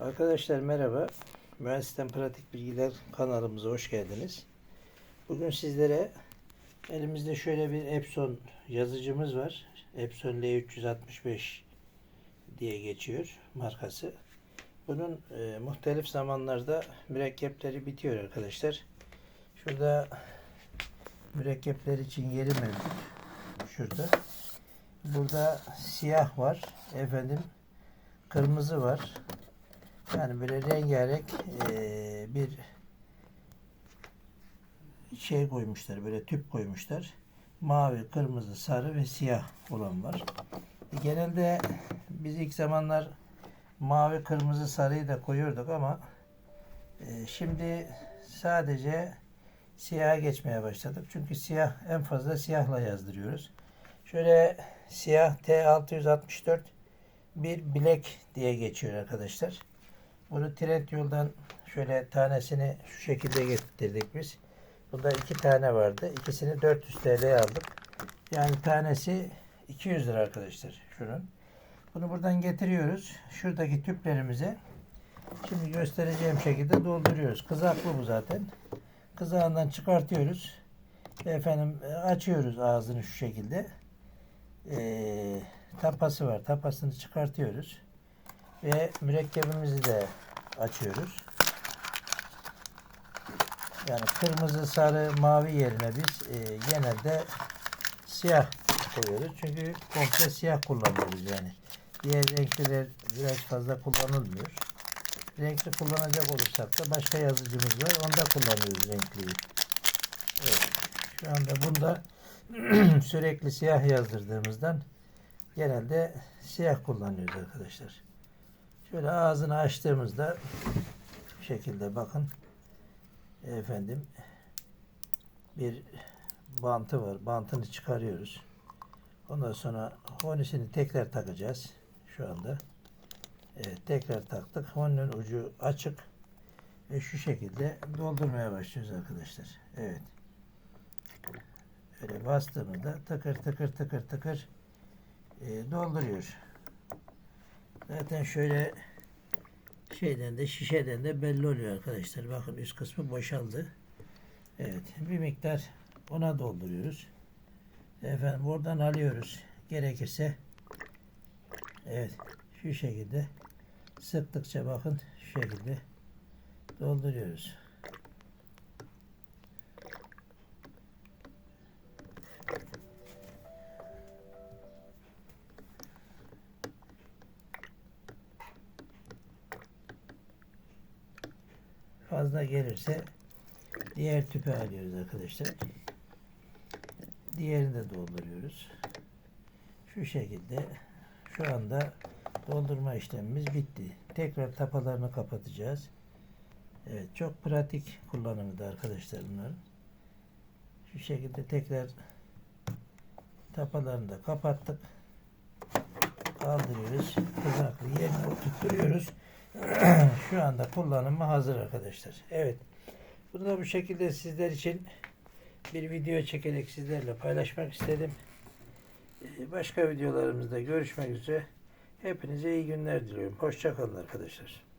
Arkadaşlar merhaba. Mühendisten Pratik Bilgiler kanalımıza hoş geldiniz. Bugün sizlere elimizde şöyle bir Epson yazıcımız var. Epson L365 diye geçiyor markası. Bunun e, muhtelif zamanlarda mürekkepleri bitiyor arkadaşlar. Şurada mürekkepler için yeri mevcut. Şurada. Burada siyah var. Efendim kırmızı var. Yani böyle rengarenk eee, bir şey koymuşlar. Böyle tüp koymuşlar. Mavi, kırmızı, sarı ve siyah olan var. E, Genelde biz ilk zamanlar mavi, kırmızı, sarıyı da koyuyorduk ama e, şimdi sadece siyaha geçmeye başladık. Çünkü siyah en fazla siyahla yazdırıyoruz. Şöyle siyah T664 bir bilek diye geçiyor arkadaşlar. Bunu trend yoldan şöyle tanesini şu şekilde getirdik biz. Bunda iki tane vardı. İkisini 400 TL'ye aldık. Yani tanesi 200 lira arkadaşlar şunun. Bunu buradan getiriyoruz. Şuradaki tüplerimize şimdi göstereceğim şekilde dolduruyoruz. Kızaklı bu zaten. Kızağından çıkartıyoruz. Efendim e, açıyoruz ağzını şu şekilde. Ee, tapası var. Tapasını çıkartıyoruz. Ve mürekkebimizi de açıyoruz. Yani kırmızı, sarı, mavi yerine biz e, genelde siyah koyuyoruz. Çünkü komple siyah kullanıyoruz yani. Diğer renkler biraz fazla kullanılmıyor. Renkli kullanacak olursak da başka yazıcımız var. Onda kullanıyoruz renkliyi. Evet. Şu anda bunda sürekli siyah yazdırdığımızdan genelde siyah kullanıyoruz arkadaşlar. Şöyle ağzını açtığımızda şu şekilde bakın efendim bir bantı var. Bantını çıkarıyoruz. Ondan sonra honisini tekrar takacağız şu anda. Evet tekrar taktık. Honinin ucu açık ve şu şekilde doldurmaya başlıyoruz arkadaşlar. Evet. Böyle bastığımızda tıkır tıkır tıkır tıkır e, dolduruyor. Zaten şöyle şeyden de şişeden de belli oluyor arkadaşlar. Bakın üst kısmı boşaldı. Evet. Bir miktar ona dolduruyoruz. Efendim buradan alıyoruz. Gerekirse evet şu şekilde sıktıkça bakın şu şekilde dolduruyoruz. Fazla gelirse diğer tüpe alıyoruz arkadaşlar. Diğerini de dolduruyoruz. Şu şekilde şu anda doldurma işlemimiz bitti. Tekrar tapalarını kapatacağız. Evet çok pratik kullanımı da arkadaşlar bunların. Şu şekilde tekrar tapalarını da kapattık. Kaldırıyoruz. Kızaklı yerine oturtuyoruz. Şu anda kullanıma hazır arkadaşlar. Evet. Bunu da bu şekilde sizler için bir video çekerek sizlerle paylaşmak istedim. Ee, Başka videolarımızda görüşmek üzere. Hepinize iyi günler diliyorum. Hoşçakalın arkadaşlar.